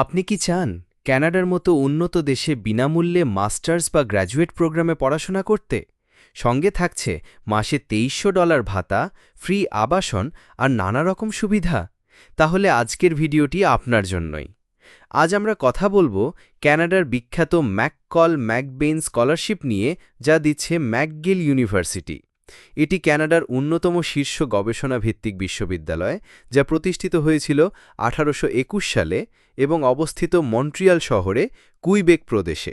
আপনি কি চান ক্যানাডার মতো উন্নত দেশে বিনামূল্যে মাস্টার্স বা গ্র্যাজুয়েট প্রোগ্রামে পড়াশোনা করতে? সঙ্গে থাকছে মাসে তেইশশো ডলার ভাতা, ফ্রি আবাসন আর নানা রকম সুবিধা। তাহলে আজকের ভিডিওটি আপনার জন্যই। আজ আমরা কথা বলব ক্যানাডার বিখ্যাত ম্যাককল ম্যাকবেইন স্কলারশিপ নিয়ে, যা দিচ্ছে ম্যাকগিল ইউনিভার্সিটি। এটি ক্যানাডার অন্যতম শীর্ষ গবেষণা ভিত্তিক বিশ্ববিদ্যালয়, যা প্রতিষ্ঠিত হয়েছিল আঠারোশ একুশ সালে এবং অবস্থিত মন্ট্রিয়াল শহরে কুইবেক প্রদেশে।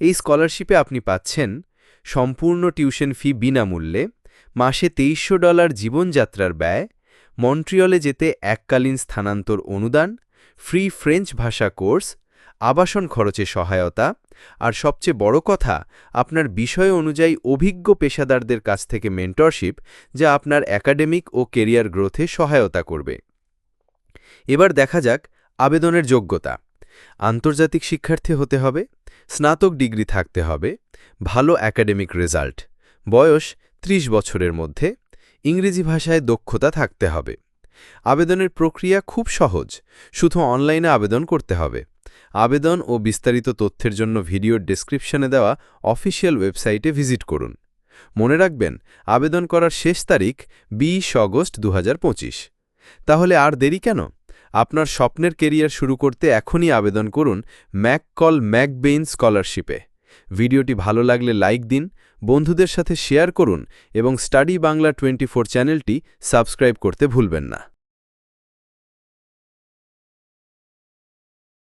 এই স্কলারশিপে আপনি পাচ্ছেন সম্পূর্ণ টিউশন ফি বিনামূল্যে, মাসে তেইশশো ডলার জীবনযাত্রার ব্যয়, মন্ট্রিয়লে যেতে এককালীন স্থানান্তর অনুদান, ফ্রি ফ্রেঞ্চ ভাষা কোর্স আবাসন খরচে সহায়তা, আর সবচেয়ে বড় কথা, আপনার বিষয় অনুযায়ী অভিজ্ঞ পেশাদারদের কাছ থেকে মেন্টরশিপ যা আপনার একাডেমিক ও কেরিয়ার গ্রোথে সহায়তা করবে। এবার দেখা যাক আবেদনের যোগ্যতা। আন্তর্জাতিক শিক্ষার্থী হতে হবে, স্নাতক ডিগ্রি থাকতে হবে, ভালো একাডেমিক রেজাল্ট বয়স ৩০ বছরের মধ্যে, ইংরেজি ভাষায় দক্ষতা থাকতে হবে। আবেদনের প্রক্রিয়া খুব সহজ, শুধু অনলাইনে আবেদন করতে হবে। আবেদন ও বিস্তারিত তথ্যের জন্য ভিডিওর ডেসক্রিপশনে দেওয়া অফিসিয়াল ওয়েবসাইটে ভিজিট করুন। মনে রাখবেন, আবেদন করার শেষ তারিখ বিশ অগস্ট দু হাজার পঁচিশ। তাহলে আর দেরি কেন? আপনার স্বপ্নের কেরিয়ার শুরু করতে এখনই আবেদন করুন ম্যাককল ম্যাকবেইন স্কলারশিপে। ভিডিওটি ভালো লাগলে লাইক দিন, বন্ধুদের সাথে শেয়ার করুন এবং স্টাডি বাংলা টোয়েন্টি চ্যানেলটি সাবস্ক্রাইব করতে ভুলবেন না।